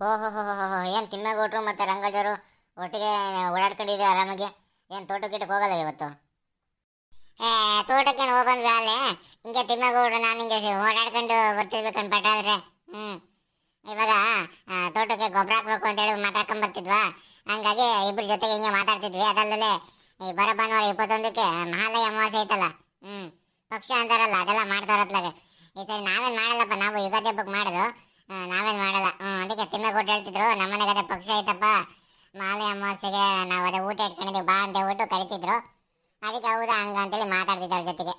ಓಹೋ ಹೋ ಏನು ತಿಮ್ಮೇಗೌಡರು ಮತ್ತು ರಂಗಜರು ಒಟ್ಟಿಗೆ ಓಡಾಡ್ಕೊಂಡಿದ್ದೆ ಆರಾಮಾಗಿ? ಏನು ತೋಟ ಗಿಟಕ್ಕೆ ಹೋಗಲ್ಲ ಇವತ್ತು? ಏ, ತೋಟಕ್ಕೆ ಹೋಗಂದ್ರೆ ಅಲ್ಲೇ. ಹಿಂಗೆ ತಿಮ್ಮೇಗೌಡರು ನಾನು ಹಿಂಗೆ ಓಡಾಡ್ಕೊಂಡು ಬರ್ತಿರ್ಬೇಕಂತ ಆದರೆ ಹ್ಞೂ ಇವಾಗ ತೋಟಕ್ಕೆ ಗೊಬ್ಬರ ಹಾಕ್ಬೇಕು ಅಂತೇಳಿ ಮಾತಾಡ್ಕೊಂಡ್ ಬರ್ತಿದ್ವಾ? ಹಂಗಾಗಿ ಇಬ್ಬರ ಜೊತೆಗೆ ಹಿಂಗೆ ಮಾತಾಡ್ತಿದ್ವಿ. ಅದಲ್ಲದೆ ಈ ಬರ ಭಾನುವಾರ ಇಪ್ಪತ್ತೊಂದಕ್ಕೆ ಮಹಾಲಯ ಅಮಾವಾಸ್ಯೆ ಐತಲ್ಲ ಹ್ಞೂ ಪಕ್ಷ ಅಂತಾರಲ್ಲ, ಅದೆಲ್ಲ ಮಾಡ್ತಾರತ್ಲಾಗೆ ಈ ಸರಿ ನಾವೇನು ಮಾಡಲ್ಲಪ್ಪ, ನಾವು ಯುಗಾದಿ ಹಬ್ಬಕ್ಕೆ ಮಾಡೋದು. ನಾವೇನ್ ಮಾಡಲ್ಲ. ಅದಕ್ಕೆ ಅದಕ್ಕೆ ಕೊಟ್ಟು ಹೇಳ್ತಿದ್ರು. ನಮ್ಮನೆಗೆ ಅದೇ ಪಕ್ಷ ಐತಪ್ಪ. ಮಾಲೆ ಅಮಾವಾಸ್ಯೆಗೆ ನಾವು ಅದೇ ಊಟ ಇಟ್ಕೊಂಡಿದ್ದೀವಿ ಬಾ ಅಂತ ಹೇಳ್ಬಿಟ್ಟು ಕರಿತಿದ್ರು. ಅದಕ್ಕೆ ಹೌದಾ ಹಂಗ ಅಂತೇಳಿ ಮಾತಾಡ್ತಿದ್ದೆ ಅವ್ರ ಜೊತೆಗೆ.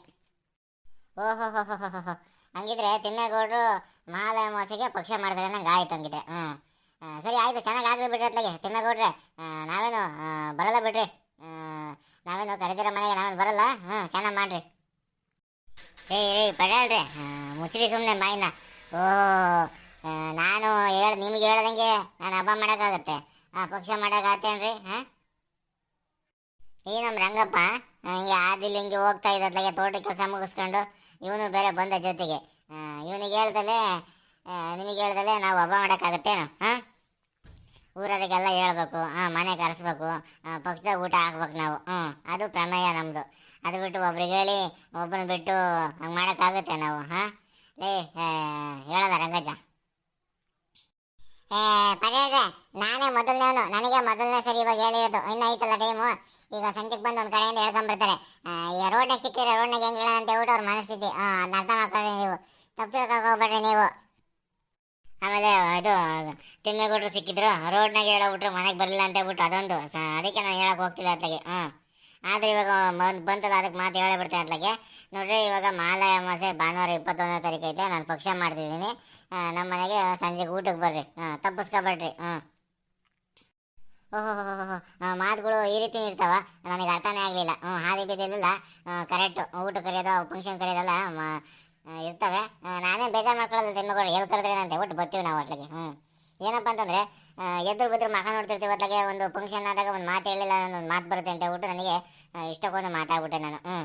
ಓಹೋ ಹೋ ಹೋ ಹೋ. ಹಂಗಿದ್ರೆ ಮಾಲೆ ಅಮಾವಾಸ್ಯೆಗೆ ಪಕ್ಷ ಮಾಡಿದ್ರೆ ನಂಗೆ ಆಯ್ತು ಹಂಗಿದ್ರೆ. ಹ್ಞೂ ಸರಿ, ಆಯಿತು. ಚೆನ್ನಾಗಿ ಆಗಲಿ ಬಿಡ್ರಿ ಅತ್ಲಾಗೆ. ನಾವೇನು ಬರಲ್ಲ ಬಿಡ್ರಿ. ನಾವೇನು ಕರೆದಿರೋ ಮನೆಗೆ ನಾವೇನು ಬರಲ್ಲ. ಹ್ಞೂ ಚೆನ್ನಾಗಿ ಮಾಡ್ರಿ. ಏಯ್ ಏಯ್ ಪಡಾಳ್ರಿ ಮುಚ್ಚಿರಿ ಸುಮ್ಮನೆ ಬಾಯಿನ. ಓ ನಾನು ಹೇಳ ನಿಮ್ಗೆ ಹೇಳ್ದಂಗೆ ನಾನು ಹಬ್ಬ ಮಾಡೋಕ್ಕಾಗತ್ತೆ. ಆ ಪಕ್ಷ ಮಾಡೋಕ್ಕಾಗತ್ತೇನ್ರಿ ಹಾಂ? ಈ ನಮ್ಮ ರಂಗಪ್ಪ ಹಿಂಗೆ ಆದಿಲ್ಲ ಹಿಂಗೆ ಹೋಗ್ತಾ ಇದ್ದತ್ಲಾಗೆ ತೋಟ ಕೆಲಸ ಮುಗಿಸ್ಕೊಂಡು ಇವನು ಬೇರೆ ಬಂದ ಜೊತೆಗೆ. ಇವನಿಗೆ ಹೇಳ್ದಲೆ ನಿಮಗೆ ಹೇಳ್ದಲೆ ನಾವು ಹಬ್ಬ ಮಾಡೋಕ್ಕಾಗತ್ತೇನು ಹಾಂ? ಊರವರಿಗೆಲ್ಲ ಹೇಳ್ಬೇಕು ಹಾಂ ಮನೆ ಕರೆಸ್ಬೇಕು ಪಕ್ಷದ ಊಟ ಹಾಕ್ಬೇಕು ನಾವು ಹ್ಞೂ. ಅದು ಪ್ರಮೇಯ ನಮ್ಮದು ಅದು ಬಿಟ್ಟು ಒಬ್ರಿಗೆ ಹೇಳಿ ಒಬ್ಬನ ಬಿಟ್ಟು ಹಂಗೆ ಮಾಡೋಕ್ಕಾಗುತ್ತೆ ನಾವು ಹಾಂ? ಆ, ಹೇಳಲ್ಲ ರಂಗಜ್ಜ. ಪಡೇಳ್ರೆ ನಾನೇ ಮೊದಲನೇವನು. ನನಗೆ ಮೊದಲನೇ ಸರಿ ಇವಾಗ ಹೇಳಿರೋದು. ಇನ್ನೂ ಐತಲ್ಲ ಟೈಮು ಈಗ ಸಂಜೆಗೆ ಬಂದು ಒಂದು ಕಡೆಯಿಂದ ಹೇಳ್ಕೊಂಡ್ಬಿಡ್ತಾರೆ. ಈಗ ರೋಡ್ನಾಗ ಸಿಕ್ಕಿದ್ರೆ ರೋಡ್ನಾಗ ಹೆಂಗೆ ಅಂತ ಹೇಳ್ಬಿಟ್ಟು ಅವ್ರ ಮನಸ್ಥಿತಿ. ಅದು ಅದನ್ನ ಅರ್ಥ ಮಾಡ್ಕೊಳ್ಳಿ ನೀವು. ತಪ್ಪು ತಿಳ್ಕೊಕ್ ಹೋಗ್ಬೇಡ್ರಿ ನೀವು. ಆಮೇಲೆ ಇದು, ತಿಮ್ಮೇಗೌಡರು ಸಿಕ್ಕಿದ್ರು. ರೋಡ್ನಾಗ ಹೇಳಬಿಟ್ರು, ಮನೆಗೆ ಬರಲಿಲ್ಲ ಅಂತ ಹೇಳ್ಬಿಟ್ಟು ಅದೊಂದು. ಅದಕ್ಕೆ ನಾನು ಹೇಳಕ್ಕೆ ಹೋಗ್ತಿಲ್ಲ ಅತ್ಲಾಗೆ ಹಾಂ. ಆದ್ರೆ ಇವಾಗ ಬಂತಲ್ಲ ಅದಕ್ಕೆ ಮಾತು ಹೇಳೇ ಬಿಡ್ತೇನೆ ಅತ್ಲಾಗೆ ನೋಡ್ರಿ, ಇವಾಗ ಮಾಲಯ ಅಮಾಸೆ ಭಾನುವಾರ ಇಪ್ಪತ್ತೊಂದನೇ ತಾರೀಕು ಐತೆ, ನಾನು ಪಕ್ಷ ಮಾಡ್ತಿದ್ದೀನಿ. ನಮ್ಮ ಮನೆಗೆ ಸಂಜೆಗೆ ಊಟಕ್ಕೆ ಬರ್ರಿ. ಹಾಂ ತಪ್ಪಿಸ್ಕೊಬೇಡ್ರಿ. ಹಾಂ ಓಹೋ ಮಾತುಗಳು ಈ ರೀತಿ ಇರ್ತಾವ. ನನಗೆ ಅರ್ಥನೇ ಆಗಲಿಲ್ಲ. ಹ್ಞೂ ಹಾದಿ ಬೀದಿಲಿಲ್ಲ ಕರೆಕ್ಟು ಊಟ ಕರೆಯೋದು ಫಂಕ್ಷನ್ ಕರೆಯೋದಲ್ಲ ಇರ್ತವೆ. ನಾನೇ ಬೇಜಾರು ಮಾಡ್ಕೊಳ್ಳೋದು ತಿಮ್ಮಗಳು ಎಲ್ಲಿ ಕರೆದ್ರೆ ಅಂತ ಒಟ್ಟು ಬರ್ತೀವಿ ನಾವು ಒಟ್ಲಿಗೆ ಹ್ಞೂ ಏನಪ್ಪ ಅಂತಂದರೆ ಎದುರು ಬದ್ರು ಮಖ ನೋಡ್ತಿರ್ತೀವಿ ಹೊತ್ತಾಗೆ ಒಂದು ಫಂಕ್ಷನ್ ಆದಾಗ ಒಂದು ಮಾತು ಹೇಳಿಲ್ಲ ಒಂದು ಮಾತು ಬರುತ್ತೆ ಅಂತ ಹೇಳ್ಬಿಟ್ಟು ನನಗೆ ಇಷ್ಟಕ್ಕೊಂದು ಮಾತಾಡ್ಬಿಟ್ಟೆ ನಾನು. ಹ್ಞೂ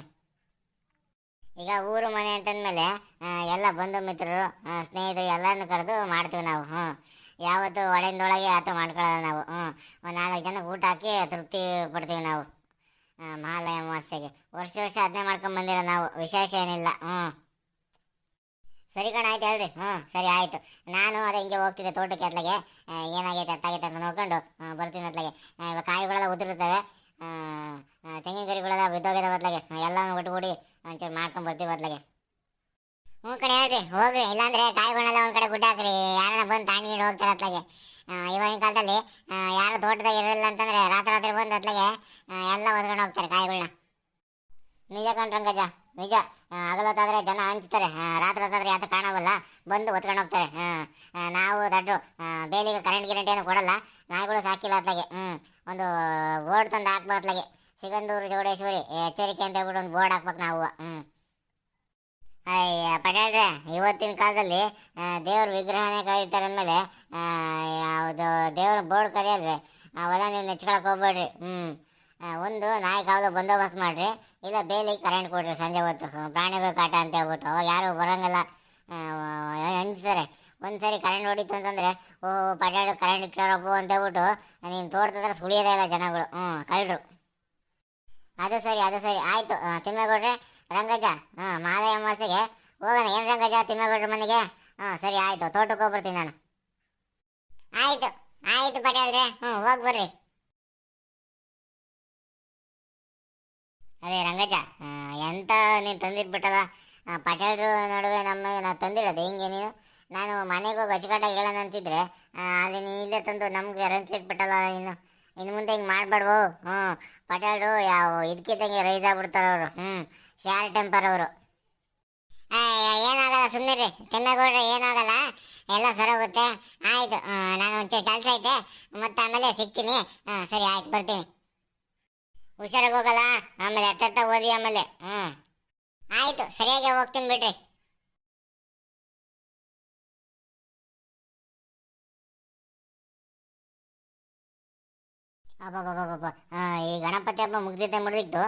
ಈಗ ಊರು ಮನೆ ಅಂತಂದಮೇಲೆ ಎಲ್ಲ ಬಂಧು ಮಿತ್ರರು ಸ್ನೇಹಿತರು ಎಲ್ಲರನ್ನು ಕರೆದು ಮಾಡ್ತೀವಿ ನಾವು. ಹ್ಞೂ ಯಾವತ್ತು ಒಡೆಯಿಂದೊಳಗೆ ಆತ ಮಾಡ್ಕೊಳ್ಳೋದು ನಾವು. ಹ್ಞೂ ಒಂದು ನಾಲ್ಕು ಜನಕ್ಕೆ ಊಟ ಹಾಕಿ ತೃಪ್ತಿ ಪಡ್ತೀವಿ ನಾವು. ಮಹಾಲಯ ಅಮಾವಾಸ್ಯೆಗೆ. ವರ್ಷ ವರ್ಷ ಅದನ್ನೇ ಮಾಡ್ಕೊಂಡು ಬಂದಿರೋ ನಾವು. ವಿಶೇಷ ಏನಿಲ್ಲ. ಹ್ಞೂ ಸರಿ ಕಣ ಆಯ್ತು ಹೇಳ್ರಿ. ಹ್ಞೂ ಸರಿ ಆಯಿತು. ನಾನು ಅದೇ ಹಿಂಗೆ ಹೋಗ್ತಿದ್ದೆ ತೋಟಕ್ಕೆ ಅತ್ಲಾಗೆ ಏನಾಗೈತೆ ಅತ್ತಾಗೈತೆ ಅಂತ ನೋಡ್ಕೊಂಡು ಬರ್ತೀನಿ ಅತ್ಲಾಗೆ ಇವಾಗ ಕಾಯಿಗಳೆಲ್ಲ ಆ, ತೆಂಗಿನ ಗರಿಗಳೆಲ್ಲ ಬಿದ್ದೋಗಿದೆ ಅತ್ಲಾಗೆ ಎಲ್ಲನೂ ಒಟ್ಟುಗೂಡಿ ಒಂಚೂರು ಮಾಡ್ಕೊಂಡು ಬರ್ತೀವಿ ಅತ್ಲಾಗೆ ಹ್ಞೂ ಕಡೆ ಹೇಳ್ರಿ. ಹೋಗ್ರಿ. ಇಲ್ಲಾಂದ್ರೆ ಕಾಯಿಗಳನ್ನೆಲ್ಲ ಒಂದು ಕಡೆ ಗುಡ್ಡ ಹಾಕ್ರಿ. ಯಾರನ್ನ ಬಂದು ತಾಂಡಿಕೊಂಡು ಹೋಗ್ತಾರೆ ಅತ್ಲಾಗೆ ಇವಾಗಿನ ಕಾಲದಲ್ಲಿ ಯಾರು ತೋಟದಾಗ ಇರಲಿಲ್ಲ ಅಂತಂದ್ರೆ ರಾತ್ರಿ ರಾತ್ರಿ ಬಂದು ಅತ್ಲಾಗೆ ಎಲ್ಲ ಒದ್ಕೊಂಡು ಹೋಗ್ತಾರೆ ಕಾಯಿಗಳನ್ನ ನಿಜ ಕಣ್ರಂಗಜ ನಿಜ. ಆ, ಹಗಲೊತ್ತಾದ್ರೆ ಜನ ಆ, ರಾತ್ರಿ ಹೊತ್ತಾದ್ರೆ ಯಾತ ಕಾಣವಲ್ಲ. ಬಂದು ಹೊತ್ಕೊಂಡು ಹೋಗ್ತಾರೆ. ನಾವು ದಡ್ರು ಬೇಲಿಗೆ ಕರೆಂಟ್ ಗಿರೆಂಟ್ ಏನು ಕೊಡಲ್ಲ. ನಾಯಿಗಳು ಸಾಕಿಲ್ಲ ಅತ್ಲಾಗೆ. ಹ್ಞೂ ಒಂದು ಬೋರ್ಡ್ ತಂದು ಹಾಕ್ಬೇಕು ಅತ್ಲಾಗೆ. ಸಿಗಂದೂರು ಚೌಡೇಶ್ವರಿ ಎಚ್ಚರಿಕೆ ಅಂತ ಹೇಳ್ಬಿಟ್ಟು ಒಂದು ಬೋರ್ಡ್ ಹಾಕ್ಬೇಕು ನಾವು. ಹ್ಞೂ ಅಯ್ಯ ಪಟೇಲ್ರೆ ಇವತ್ತಿನ ಕಾಲದಲ್ಲಿ ದೇವ್ರ ವಿಗ್ರಹನೇ ಕರೀತಾರೆ ಅಂದಮೇಲೆ ಯಾವುದು ದೇವ್ರ ಬೋರ್ಡ್ ಕರೆಯಲ್ವೇ? ಅವೆಲ್ಲ ನೀವು ನೆಚ್ಕೊಳಕ್ ಹೋಗ್ಬೇಡ್ರಿ. ಹ್ಞೂ ಒಂದು ನಾಯಿ ಕಾವಲು ಬಂದೋಬಸ್ತ್ ಮಾಡ್ರಿ. ಇಲ್ಲ ಬೇಲಿ ಕರೆಂಟ್ ಕೊಡ್ರಿ ಸಂಜೆ ಹೊತ್ತು. ಪ್ರಾಣಿಗಳು ಕಾಟ ಅಂತ ಹೇಳ್ಬಿಟ್ಟು ಅವಾಗ ಯಾರು ಬರಂಗಿಲ್ಲ. ಆ, ಹಂಚ್ತಾರೆ ಒಂದ್ಸರಿ ಕರೆಂಟ್ ಹೊಡಿತು ಅಂತಂದ್ರೆ ಓ ಪಟಾಡು ಕರೆಂಟ್ ಇಟ್ಟಾರಪ್ಪ ಅಂತ ಹೇಳ್ಬಿಟ್ಟು ನೀನು ತೋಟದ ಸುಳಿಯೋದೇ ಇಲ್ಲ ಜನಗಳು. ಹ್ಞೂ ಕಳ್ಳರು ಅದು ಸರಿ ಅದು ಸರಿ. ಆಯಿತು ತಿಮ್ಮೇಗೌಡ್ರೆ ರಂಗಜ ಹಾಂ ಮಾದಯ ಅಮಾಸೆಗೆ ಹೋಗೋಣ. ಏನು ರಂಗಜ ತಿಮ್ಮೇಗೌಡ್ರ ಮನೆಗೆ? ಹಾಂ ಸರಿ ಆಯಿತು. ತೋಟಕ್ಕೆ ಹೋಗ್ಬರ್ತೀನಿ ನಾನು. ಆಯಿತು ಆಯಿತು ಪಟೇಲ್ರೆ. ಹ್ಞೂ ಹೋಗಿ ಬರ್ರಿ. ಅದೇ ರಂಗಜ್ಜ ಎಂತ ನೀನು ತಂದಿಟ್ಬಿಟ್ಟಲ್ಲ ಪಟೇಲ್ರು ನಡುವೆ ನಮ್ಮ ನಾವು ತಂದಿಡೋದು, ಹೆಂಗೆ ನೀನು? ನಾನು ಮನೆಗೆ ಹೋಗಿ ಅಚ್ಚುಕಟ್ಟಾಗಿ ಹೇಳೋಣ ಅಂತಿದ್ರೆ ಅಲ್ಲಿ ನೀ ಇಲ್ಲೇ ತಂದು ನಮ್ಗೆ ರಂಚಿಟ್ಬಿಟ್ಟಲ್ಲ ಇನ್ನು ಇನ್ನು ಮುಂದೆ ಹಿಂಗೆ ಮಾಡಬಾರ್ದು ಹ್ಞೂ. ಪಟೇಲ್ರು ಯಾವ ಇದಕ್ಕಿದ್ದಂಗೆ ರೈಸ್ ಆಗ್ಬಿಡ್ತಾರೆ ಅವರು. ಹ್ಞೂ. ಶಾರ್ ಟೆಂಪರ್ ಅವರು. ಏನಾಗಲ್ಲ ಸುಮ್ಮನೆ ರೀ ತಿಮ್ಮೇಗೌಡ್ರೆ ಏನಾಗಲ್ಲ. ಎಲ್ಲ ಸರೋಗುತ್ತೆ. ಆಯ್ತು. ನಾನು ಒಂಚೂರು ಕೆಲಸ ಐತೆ. ಮತ್ತೆ ಆಮೇಲೆ ಸಿಗ್ತೀನಿ. ಹಾಂ ಸರಿ, ಆಯ್ತು. ಬರ್ತೀನಿ. ಹುಷಾರಾಗಿ ಹೋಗಲ್ಲ? ಆಮೇಲೆ ಎತ್ತ ಓದಿ ಆಮೇಲೆ. ಹ್ಞೂ ಆಯಿತು, ಸರಿಯಾಗಿ ಹೋಗ್ತೀನಿ ಬಿಡ್ರಿ. ಅಬ್ಬಬ್ಬಬ್ಬಬ್ಬ. ಈ ಗಣಪತಿ ಹಬ್ಬ ಮುಗ್ದಿದ್ದೆ ಮುಗಿದಿತ್ತು.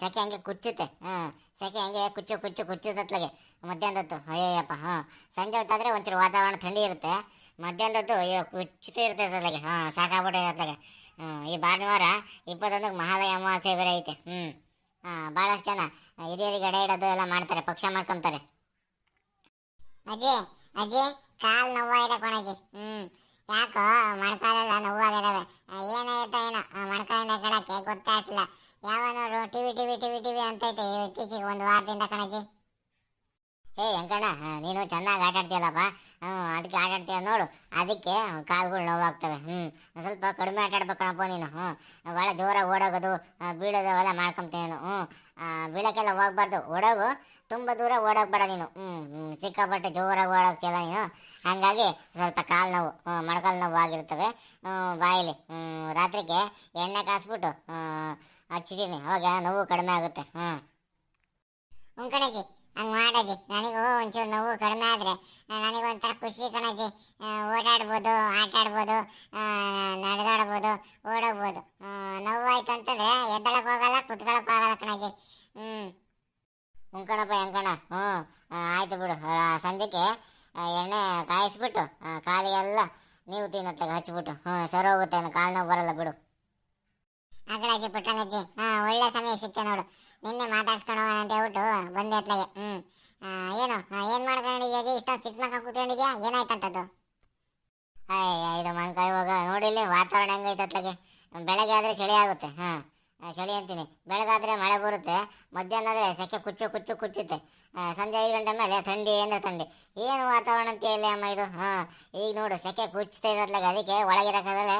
ಸೆಕೆ ಹಂಗೆ ಕುಚ್ಚುತ್ತೆ. ಹಾಂ, ಸೆಕೆ ಹಂಗೆ ಕುಚ್ಚು ಕುಚ್ಚು ಕುಚ್ಚುತ್ತತ್ಲಗೆ ಮಧ್ಯಾಹ್ನದೊತ್ತು. ಅಯ್ಯಯ್ಯಪ್ಪ, ಹಾಂ. ಸಂಜೆ ಹೊತ್ತಾದ್ರೆ ಒಂಚೂರು ವಾತಾವರಣ ಥಂಡಿ ಇರುತ್ತೆ. ಮಧ್ಯಾಹ್ನದೊತ್ತು ಅಯ್ಯೋ ಕುಚ್ಚಿತ ಇರ್ತೈತೆ ಅದ್ರಾಗೆ ಹಾಂ ಸಾಕಾಗ್ಬಿಟ್ಟೈತೆ ಹ್ಞೂ ಈ ಭಾನುವಾರ ಇಪ್ಪತ್ತೊಂದಕ್ಕೆ ಮಹಾಲಯ ಅಮಾವಾಸ್ಯೆ ಬೇರೆ ಐತೆ. ಹ್ಞೂ ಭಾಳಷ್ಟು ಜನ ಹಿರಿಯರಿಗೆ ಎಡೆ ಇಡೋದು ಎಲ್ಲ ಮಾಡ್ತಾರೆ, ಪಕ್ಷ ಮಾಡ್ಕೊಂತಾರೆ. ಅಜ್ಜಿ ಅಜ್ಜಿ ಕಾಲು ನೋವಾಗಿದೆ ಕೊಣಜಿ. ಹ್ಞೂ ಯಾಕೋ ಮೊಣಕಾಲೆಲ್ಲ ನೋವಾಗಿದಾವೆ ಏನಾಯ್ತಾ ಏನೋ ಮೊಣಕಾಲಿಂದ ಕೆಳಕ್ಕೆ ಗೊತ್ತಾಗ್ತಿಲ್ಲ. ಯಾವನವರು ಟಿವಿ ಟಿವಿ ಟಿವಿ ಟಿವಿ ಅಂತೈತೆ ಇತ್ತೀಚೆಗೆ ಒಂದು ವಾರದಿಂದ ಕಣಜ್ಜಿ ಏ ಹೆಂಗಣ್ಣ ನೀನು ಚೆನ್ನಾಗಿ ಆಟ ಆಡ್ತೀಯಲ್ಲಪ್ಪ ಹ್ಞೂ ಅದಕ್ಕೆ ಆಟ ಆಡ್ತೀಯ ನೋಡು. ಅದಕ್ಕೆ ಕಾಲುಗಳು ನೋವಾಗ್ತವೆ. ಹ್ಞೂ ಸ್ವಲ್ಪ ಕಡಿಮೆ ಆಟ ಆಡ್ಬೇಕಣಪ್ಪ ನೀನು ಹ್ಞೂ ಭಾಳ ಜೋರಾಗಿ ಓಡೋಗೋದು ಬೀಳೋದು ಅವೆಲ್ಲ ಮಾಡ್ಕೊಂತೀನಿ ನೀನು. ಹ್ಞೂ ಬೀಳೋಕ್ಕೆಲ್ಲ ಹೋಗ್ಬಾರ್ದು. ಓಡೋಗು, ತುಂಬ ದೂರ ಓಡೋಗ್ಬೇಡ ನೀನು. ಹ್ಞೂ ಹ್ಞೂ ಸಿಕ್ಕಾಪಟ್ಟೆ ಜೋರಾಗಿ ಓಡೋಗ್ತಿಲ್ಲ ನೀನು. ಹಾಗಾಗಿ ಸ್ವಲ್ಪ ಕಾಲು ನೋವು ಮೊಣಕಾಲು ನೋವು ಆಗಿರ್ತವೆ. ಬಾಯಲ್ಲಿ. ರಾತ್ರಿಗೆ ಎಣ್ಣೆ ಕಾಸ್ಬಿಟ್ಟು ಹಚ್ಚಿದ್ದೀನಿ ಅವಾಗ ನೋವು ಕಡಿಮೆ ಆಗುತ್ತೆ. ಹ್ಞೂ ಹ್ಞೂ ಕಣಜ್ಜಿ ಹಂಗೆ ಮಾಡಜ್ಜಿ. ನನಗೂ ಒಂಚೂರು ನೋವು ಕಡಿಮೆ ಆದರೆ ನನಗೊಂಥರ ಖುಷಿ ಕಣಜಿ ಓಡಾಡ್ಬೋದು ಆಟ ಆಡ್ಬೋದು ನಡೆದಾಡ್ಬೋದು, ಓಡೋಗ್ಬೋದು. ನೋವಾಯ್ತು ಅಂತಂದ್ರೆ ಎದ್ದಳಕ್ಕೆ ಹೋಗಲ್ಲ ಕುತ್ಕೊಳಕ್ಕೆ ಹೋಗಲ್ಲ ಕಣಜಿ ಹ್ಞೂ ಹ್ಞೂ ಕಣಪ್ಪ ಹೆಂಗಣ ಹ್ಞೂ ಆಯಿತು ಬಿಡು. ಸಂಜೆಗೆ ಎಣ್ಣೆ ಕಾಯಿಸ್ಬಿಟ್ಟು ಕಾಲಿಗೆಲ್ಲ ನೀವು ತಿನ್ನತ್ತೆ ಹಚ್ಬಿಟ್ಟು. ಹ್ಞೂ ಸರಿ ಹೋಗುತ್ತೆ ಕಾಲು ನೋವು ಬರಲ್ಲ ಬಿಡು. ಅಗಳಜ್ಜಿ ಪುಟ್ಟಣಜ್ಜಿ ಹಾಂ, ಒಳ್ಳೆ ಸಮಯ ಸಿಕ್ತೆ ನೋಡು. ನಿನ್ನೆ ಮಾತಾಡ್ಸ್ಕೊಂಡು ಅಂತ ಹೇಳ್ಬಿಟ್ಟು ಬಂದೆ ಅತ್ಲಾಗೆ. ಹ್ಞೂ ಏನು? ಏನು ಮಾಡ್ಕೊಂಡಿದ್ಯಾ ಜಿ ಇಷ್ಟೊಂದು ಸಿಟ್ಟು ಮಕ್ಕ ಕೂತ್ಕೊಂಡಿದ್ಯಾ? ಏನಾಯ್ತಂತದ್ದು? ಅಯ್ಯ ಇದು ಮನ್ಕಾಯಿ ಇವಾಗ ನೋಡಿಲ್ಲಿ ವಾತಾವರಣ ಹೆಂಗೈತೆ ಅತ್ಲಾಗೆ. ಬೆಳಗ್ಗೆ ಆದರೆ ಚಳಿ ಆಗುತ್ತೆ. ಹಾಂ. ಚಳಿ ಅಂತೀನಿ. ಬೆಳಗಾದ್ರೆ ಮಳೆ ಬರುತ್ತೆ. ಮಧ್ಯಾಹ್ನ ಆದರೆ ಸೆಕೆ ಕುಚ್ಚು ಕುಚ್ಚು, ಕುಚ್ಚುತ್ತೆ. ಸಂಜೆ ಐದು ಗಂಟೆ ಮೇಲೆ ಥಂಡಿ ಏನು ಥಂಡಿ. ಏನು ವಾತಾವರಣ ಅಂತ ಹೇಳಿ ಅಮ್ಮ ಇದು? ಹಾಂ. ಈಗ ನೋಡು, ಸೆಕೆ ಕುಚ್ತಾ ಇರೋದ್ಲಾಗ ಅದಕ್ಕೆ ಒಳಗಿರಕ್ಕಾಗಲ್ಲ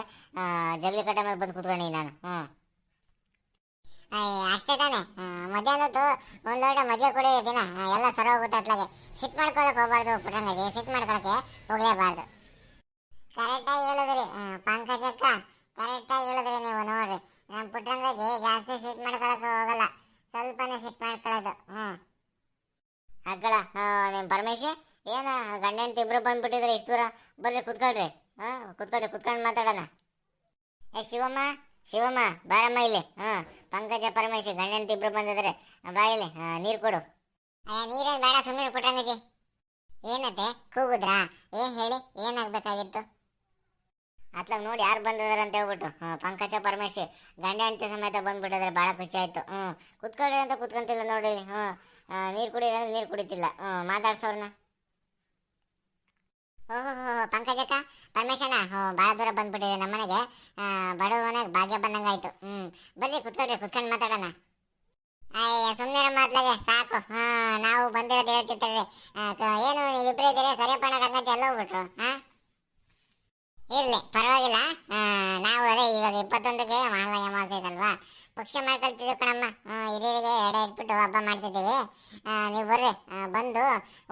ಜಗ್ಲಿ ಕಟ್ಟೆ ಮೇಲೆ ಬಂದು ಕುತ್ಕೊಂಡಿ ನಾನು. ಹ್ಞೂ ಅಷ್ಟೇ ತಾನೆ? ಒಂದು ಮದುವೆ ಕೊಡಿ ದಿನ. ಎಲ್ಲ ಸರ ಹೋಗುತ್ತೆ ಅತ್ಲಾಗೆ. ಸಿಟ್ ಮಾಡ್ಕೊಳಕ್ ಹೋಗ್ಬಾರ್ದು ಪುಟ್ಟಣ್ಣಗೆ ಸಿಟ್ ಮಾಡ್ಕೊಳಕ್ಕೆ ಹೋಗಲೇಬಾರ್ದು. ಕರೆಕ್ಟಾಗಿ ಹೇಳಿದ್ರಿ. ಪಂಕಜಕ್ಕ ಕರೆಕ್ಟಾಗಿ ಹೇಳಿದ್ರಿ ನೀವು, ನೋಡ್ರಿ. ನಮ್ಮ ಪುಟ್ಟಂಗಜಿ ಜಾಸ್ತಿ ಸಿಟ್ ಮಾಡ್ಕೊಳಕ್ ಹೋಗಲ್ಲ. ಸ್ವಲ್ಪನೇ ಸಿಟ್ ಮಾಡ್ಕೊಳ್ಳೋದು ಹ್ಞೂ ಅಕ್ಕಳ ನಿಮ್ಮ ಪರಮೇಶ್, ಏನ ಗಂಡ ಹೆಂಡತಿ ಇಬ್ರು ಬಂದ್ಬಿಟ್ಟಿದ್ರೆ ಇಷ್ಟು ದೂರ? ಬರ್ರಿ, ಕುತ್ಕೊಳ್ರಿ. ಹಾಂ ಕುತ್ಕೊಳ್ರಿ, ಕುತ್ಕೊಂಡು ಮಾತಾಡೋಣ. ಏ, ಶಿವಮ್ಮ ಶಿವಮ್ಮ, ಬಾರಮ್ಮ ಇಲ್ಲಿ. ಹಾಂ ಪಂಕಜ ಪರಮೇಶ್ ಗಂಡ ಹೆಂಡತಿ ಇಬ್ರು ಬಂದಿದ್ರೆ. ಬಾಯಿಲಿ ನೀರು ಕೊಡು. ಅಯ್ಯ ನೀರೇನು ಬೇಡ ಸುಮ್ಮನೆ ಪುಟ್ಟಂಗಜಿ ಏನತ್ತೆ ಕೂಗುದ್ರಾ? ಏನ್ ಹೇಳಿ ಏನಾಗ್ಬೇಕಾಗಿತ್ತು? ಅತ್ಲಾಗ ನೋಡಿ ಯಾರು ಬಂದಿದಾರೆ ಅಂತ ಹೇಳ್ಬಿಟ್ಟು ಪಂಕಜ ಪರಮೇಶ್ ಗಂಡ ಹೆಂಡತಿ ಸಮೇತ ಬಂದ್ಬಿಟ್ಟಿದ್ರೆ ಭಾಳ ಖುಷಿ ಆಯ್ತು ಹ್ಞೂ ಕುತ್ಕೊಳ್ಳಿ ಅಂತ ಕುತ್ಕೊಂತಿಲ್ಲ ನೋಡಿ ಹ್ಞೂ ನೀರು ಕುಡಿ ಅಂದ್ರೆ ನೀರು ಕುಡಿತಿಲ್ಲ. ಹ್ಞೂ ಮಾತಾಡ್ಸೋರ್ನ. ಓಹೋ ಪಂಕಜಕ್ಕ ಪರಮೇಶಣ್ಣ ಭಾಳ ದೂರ ಬಂದ್ಬಿಟ್ಟಿದೆ ನಮ್ಮನೆಗೆ ಬಡವನಾಗ ಭಾಗ್ಯ ಬಂದಂಗಾಯ್ತು. ಹ್ಞೂ ಬರ್ರಿ, ಕುತ್ಕೊಳ್ರಿ, ಕುತ್ಕೊಂಡು ಮಾತಾಡೋಣ. ಅಯ್ಯ ಸುಮ್ಮನೆ ಮಾತ್ಲಾಗೆ, ಸಾಕು. ಹಾ, ನಾವು ಬಂದಿರೋದು ಹೇಳ್ತಿರ್ತೇವೆ ಏನು ನೀವಿಬ್ಬರೇ ಇದ್ದೀರಿ? ಕರಿಯಪ್ಪಣ್ಣ ರಂಗಂತ ಎಲ್ಲ ಹೋಗ್ಬಿಟ್ರು, ಹಾ? ಇರ್ಲಿ, ಪರವಾಗಿಲ್ಲ. ನಾವು ಅದೇ ಇವಾಗ ಇಪ್ಪತ್ತೊಂದಕ್ಕೆ ಮಹಾಲಯ ಅಮಾವಾಸ್ಯೆ ಇದಲ್ವಾ? ಪಕ್ಷ ಮಾಡ್ಕೊಳ್ತಿದ್ದೀವಿ ಕಣಮ್ಮ. ಹಿರಿಯರಿಗೆ ಎಡೆ ಇಟ್ಬಿಟ್ಟು ಹಬ್ಬ ಮಾಡ್ತಿದ್ದೀವಿ. ನೀವು ಬರ್ರಿ. ಬಂದು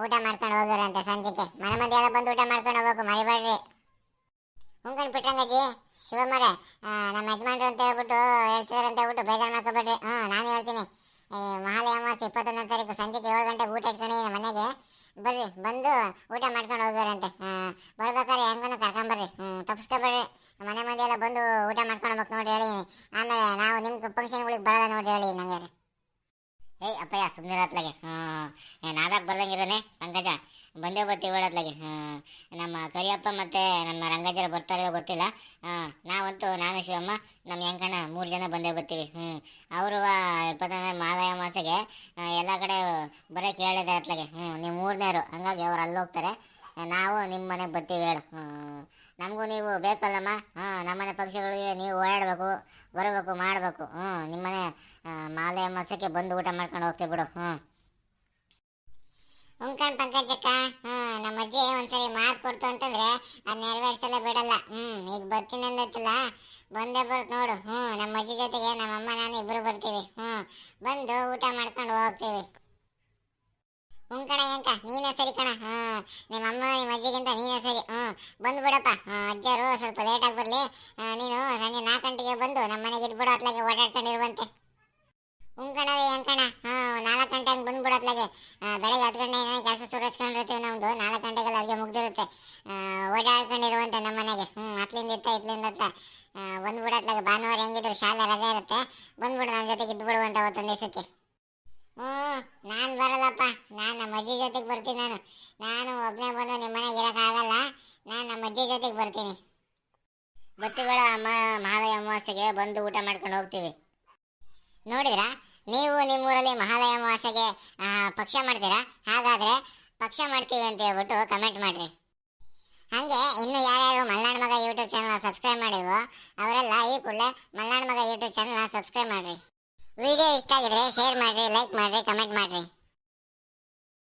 ಊಟ ಮಾಡ್ಕೊಂಡು ಹೋಗಿರಂತೆ ಸಂಜೆಗೆ. ಮನೆ ಮಂದಿ ಎಲ್ಲ ಬಂದು ಊಟ ಮಾಡ್ಕೊಂಡು ಹೋಗ್ಬೇಕು, ಮರಿಬೇಡ್ರಿ. ಹುಂಗನ್ ಬಿಟ್ಟಂಗಜ್ಜಿ ಶಿವಮರೆ ನಮ್ಮ ಯಜಮಾನ್ರು ಅಂತ ಹೇಳ್ಬಿಟ್ಟು ಹೇಳ್ತಿದಾರೆ ಅಂತ ಹೇಳ್ಬಿಟ್ಟು ಬೇಜಾರು ಮಾಡ್ಕೋಬೇಡ್ರಿ. ಹಾಂ ನಾನು ಹೇಳ್ತೀನಿ. ಮಹಾಲಯ ಅಮಾವಾಸ್ಯೆ ಇಪ್ಪತ್ತೊಂದನೇ ತಾರೀಕು ಸಂಜೆಗೆ ಏಳು ಗಂಟೆಗೆ ಊಟ ಇಟ್ಕೊಂಡಿದ್ದೀನಿ ಮನೆಗೆ ಬರ್ರಿ. ಬಂದು ಊಟ ಮಾಡ್ಕೊಂಡು ಹೋಗ್ಯಾರಂತೆ ಬರ್ಬೇಕಾದ್ರೆ ಹೆಂಗನ ಕರ್ಕೊಂಬರ್ರಿ. ತಪ್ಪಿಸ್ಕೊಬೇಡ್ರಿ ಮನೆ ಮಂದಿ ಎಲ್ಲ ಬಂದು ಊಟ ಮಾಡ್ಕೊಂಡು ನೋಡಿ ಹೇಳಿ. ಆಮೇಲೆ ನಾವು ನಿಮ್ಮ ಫಂಕ್ಷನ್ಗಳಿಗೆ ಬರೋದ ನೋಡಿ ಹೇಳಿ ನನಗೆ ಏಯ್, ಅಪ್ಪಯ್ಯ ಸುಮ್ಮನೆ ಹತ್ಲಾಗೆ ಹ್ಞೂ ನಾವ್ಯಾಕೆ ಬರ್ದಂಗಿರೋನೆ, ಪಂಕಜ? ಬಂದೇ ಬರ್ತೀವಿ ಓಡಾದ್ಲಾಗೆ ಹಾಂ, ನಮ್ಮ ಕರಿಯಪ್ಪ ಮತ್ತು ನಮ್ಮ ರಂಗಜರ ಬರ್ತಾರೋ ಗೊತ್ತಿಲ್ಲ. ಹಾಂ, ನಾವಂತೂ ನಾನು, ಶಿವಮ್ಮ, ನಮ್ಮ ಯಂಕಣ್ಣ ಮೂರು ಜನ ಬಂದೇ ಬರ್ತೀವಿ ಹ್ಞೂ ಅವರು ಇಪ್ಪತ್ತೊಂದನೇ ಮಾಲಯ ಮಾಸೆಗೆ ಎಲ್ಲ ಕಡೆ ಬರೋಕ್ಕೆ ಹೇಳಿದೆ ಅತ್ಲಾಗೆ ಹ್ಞೂ ನೀವು ಮೂರನೇರು ಹಂಗಾಗಿ ಅವ್ರು ಅಲ್ಲಿ ಹೋಗ್ತಾರೆ. ನಾವು ನಿಮ್ಮ ಮನೆಗೆ ಬರ್ತೀವಿ ಹೇಳು. ನಮಗೂ ನೀವು ಬೇಕಲ್ಲಮ್ಮ. ಹಾಂ, ನಮ್ಮನೆ ಪಕ್ಷಿಗಳಿಗೆ ನೀವು ಓಡಾಡಬೇಕು, ಬರಬೇಕು, ಮಾಡಬೇಕು. ಹ್ಞೂ ನಿಮ್ಮನೆ ಮಾದಾಯ ಮಾಸಕ್ಕೆ ಬಂದು ಊಟ ಮಾಡ್ಕೊಂಡು ಹೋಗ್ತೀವಿ ಬಿಡು. ಹ್ಞೂ ಉಂಕಣ್ ಪಂಕಜಕ್ಕ, ಹ್ಮ್, ನಮ್ಮ ಅಜ್ಜಿ ಒಂದ್ಸರಿ ಮಾತು ಕೊಡ್ತು ಅಂತಂದ್ರೆ ಅದ್ ನೆರವೇರ್ಸಲ್ಲ ಬಿಡಲ್ಲ. ಹ್ಮ್, ಈಗ ಬರ್ತೀನಿ ಅಂದತ್ತಲ್ಲ. ಬಂದೇ ಬರ್ತ್ ನೋಡು. ಹ್ಮ್, ನಮ್ಮ ಅಜ್ಜಿ ಜೊತೆಗೆ ನಮ್ಮ ಅಮ್ಮ ನಾನು ಇಬ್ರು ಬರ್ತೀವಿ. ಹ್ಮ್, ಬಂದು ಊಟ ಮಾಡ್ಕೊಂಡು ಹೋಗ್ತೀವಿ. ಉಂಕಣ ಏನ್ಕ ನೀನೇ ಸರಿ ಕಣ. ಹ್ಮ್ ನಿಮ್ಮ ಅಮ್ಮ ನಿಮ್ಮ ಅಜ್ಜಿಗಿಂತ ನೀನೇ ಸರಿ. ಹ್ಮ್, ಬಂದು ಬಿಡಪ್ಪ. ಅಜ್ಜರು ಸ್ವಲ್ಪ ಲೇಟಾಗಿ ಬರ್ಲಿ. ನೀನು ಸಂಜೆ ನಾಲ್ಕು ಗಂಟೆಗೆ ಬಂದು ನಮ್ಮ ಮನೆಗೆ ಇದ್ಬಿಡೋ ಅತ್ಲಾಗೆ ಓಡಾಡ್ಕೊಂಡಿರುವಂತೆ. ಉಂಕಣ ಕಣ? ಹ್ಮ್ ನಾಲ್ಕು ಗಂಟೆ ಹಂಗೆ ಬಂದ್ಬಿಡತ್ಲಾಗೆ ಬೆಳಗ್ಗೆ ಹತ್ತು ಗಂಟೆ ಕೆಲಸ ಶುರು ಹಚ್ಕೊಂಡಿರ್ತೀವಿ ನಮ್ದು ನಾಲ್ಕು ಗಂಟೆಗೆಲ್ಲ ಅಡುಗೆ ಮುಗ್ದಿರುತ್ತೆ. ಆ, ಓಡಾಡ್ಕೊಂಡಿರುವಂತೆ ನಮ್ಮ ಮನೆಗೆ. ಹ್ಞೂ ಅತ್ಲಿಂದ ಇತ್ತ ಇತ್ಲಿಂದ ಆ, ಬಂದ್ಬಿಡತ್ಲಾಗೆ ಭಾನುವಾರ ಹೆಂಗಿದ್ರು ಶಾಲೆ ರಜೆ ಇರುತ್ತೆ. ಬಂದ್ಬಿಡು ನನ್ನ ಜೊತೆಗೆ ಇದ್ಬಿಡು ಅಂತ ಅವತ್ತೊಂದು ದಿವಸಕ್ಕೆ. ಹ್ಞೂ ನಾನು ಬರಲ್ಲಪ್ಪ. ನಾನು ನಮ್ಮ ಅಜ್ಜಿ ಜೊತೆಗೆ ಬರ್ತೀನಿ ನಾನು. ನಾನು ಒಬ್ಬನೇ ಬಂದು ನಿಮ್ಮ ಮನೆಗೆ ಇರೋಕ್ಕಾಗಲ್ಲ ನಾನು ನಮ್ಮ ಅಜ್ಜಿ ಜೊತೆಗೆ ಬರ್ತೀನಿ. ಬತ್ತಿಗಳ ಅಮ್ಮ ಮಹಾಲಯ ಅಮಾವಾಸ್ಯೆಗೆ ಬಂದು ಊಟ ಮಾಡ್ಕೊಂಡು ಹೋಗ್ತೀವಿ. ನೋಡಿದ್ರಾ? ನೀವು ನಿಮ್ಮೂರಲ್ಲಿ ಮಹಾಲಯ ಅಮಾವಾಸ್ಯೆಗೆ ಪಕ್ಷ ಮಾಡ್ತೀರಾ? ಹಾಗಾದ್ರೆ ಪಕ್ಷ ಮಾಡ್ತೀವಿ ಅಂತ ಹೇಳ್ಬಿಟ್ಟು ಕಮೆಂಟ್ ಮಾಡ್ರಿ. ಹಾಗೆ ಇನ್ನು ಯಾರ್ಯಾರು Malnad Maga YouTube channel subscribe ಮಾಡಿಲ್ವೋ, ಅವರೆಲ್ಲ ಈ ಕೂಡಲೇ Malnad Maga YouTube channel subscribe ಮಾಡ್ರಿ. ವಿಡಿಯೋ ಇಷ್ಟ ಆಗಿದ್ರೆ ಶೇರ್ ಮಾಡ್ರಿ ಲೈಕ್ ಮಾಡ್ರಿ ಕಮೆಂಟ್ ಮಾಡ್ರಿ.